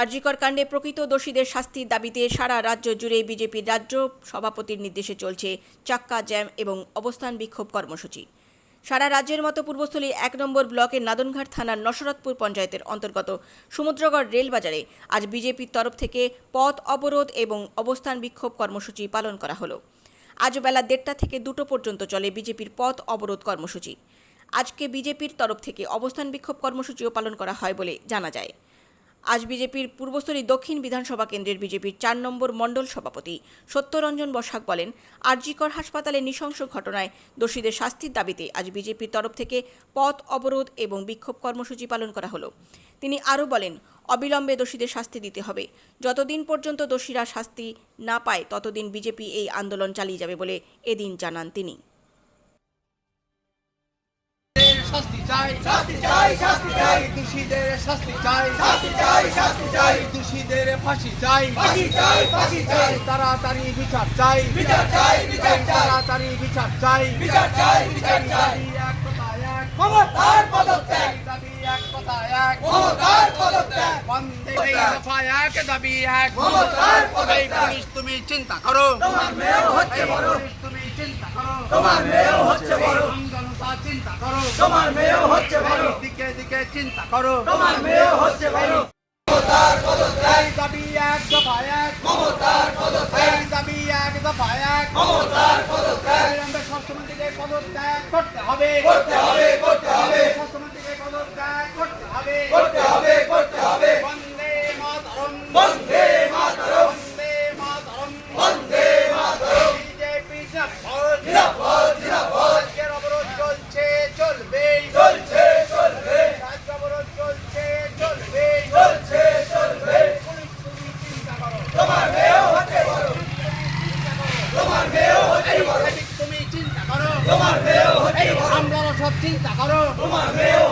আরজিকর কাণ্ডে প্রকৃত দোষীদের শাস্তির দাবিতে সারা রাজ্য জুড়ে বিজেপির রাজ্য সভাপতির নির্দেশে চলছে চাক্কা জ্যাম এবং অবস্থান বিক্ষোভ কর্মসূচি। সারা রাজ্যের মতো পূর্বস্থলী এক নম্বর ব্লকের নাদনঘাট থানার নসরতপুর পঞ্চায়েতের অন্তর্গত সমুদ্রগড় রেলবাজারে আজ বিজেপির তরফ থেকে পথ অবরোধ এবং অবস্থান বিক্ষোভ কর্মসূচি পালন করা হলো। আজ বেলা দেড়টা থেকে দুটো পর্যন্ত চলে বিজেপির পথ অবরোধ কর্মসূচি। আজকে বিজেপির তরফ থেকে অবস্থান বিক্ষোভ কর্মসূচিও পালন করা হয় বলে জানা যায়। আজ বিজেপির পূর্বস্থলী দক্ষিণ বিধানসভা কেন্দ্রের বিজেপির চার নম্বর মণ্ডল সভাপতি সত্যরঞ্জন বসাক বলেন, আরজিকর হাসপাতালে নৃশংস ঘটনায় দোষীদের শাস্তির দাবিতে আজ বিজেপির তরফ থেকে পথ অবরোধ এবং বিক্ষোভ কর্মসূচি পালন করা হলো। তিনি আরও বলেন, অবিলম্বে দোষীদের শাস্তি দিতে হবে। যতদিন পর্যন্ত দোষীরা শাস্তি না পায়, ততদিন বিজেপি এই আন্দোলন চালিয়ে যাবে বলে এদিন জানান তিনি। শাস্তি চাই। শাস্তি চাই শাস্তি চাই। দোষীদের শাস্তি চাই। শাস্তি চাই শাস্তি চাই। দোষীদের ফাঁসি চাই। ফাঁসি চাই ফাঁসি চাই। তাড়াতাড়ি বিচার চাই। বিচার চাই বিচার চাই। তাড়াতাড়ি বিচার চাই। বিচার চাই বিচার চাই। এক কথা এক। মমতার পদত্যাগ। দাবি এক কথা এক। মমতার পদত্যাগ। বন্দে দফা এক দাবি এক। মমতার পদত্যাগ। তুমি চিন্তা করো। তোমার মেয়েও হচ্ছে বড়। তুমি চিন্তা করো। তোমার মেয়েও হচ্ছে চিন্তা করো। তোমার মেয়েও হচ্ছে ভালো। দিকে দিকে চিন্তা করো। তোমার মেয়েও হচ্ছে ভালো। মমতার পদত্যাগ। দাবি এক দফা এক। মমতার পদত্যাগ। দাবি এক দফা এক। মমতার পদত্যাগ। আমরা স্বাস্থ্যমন্ত্রীকে পদত্যাগ করতে হবে। করতে হবে করতে হবে স্বাস্থ্যমন্ত্রীকে পদত্যাগ করতে হবে করতে হবে করতে হবে বন্দে মাতরম বন্দে মাতরম বন্দে মাতরম বন্দে মাতরম বিজেপি জিন্দাবাদ জিন্দাবাদ জিন্দাবাদ রাজ্যের অবরোধ চলছে চলবে চলছে চলবে রাজ্য অবরোধ চলছে চলবে চলছে চলবে পুলিশ তুমি চিন্তা করো তোমার মেয়েও হচ্ছে বড় তোমার মেয়েও হচ্ছে বড় পুলিশ তুমি চিন্তা করো। তোমার মেয়েও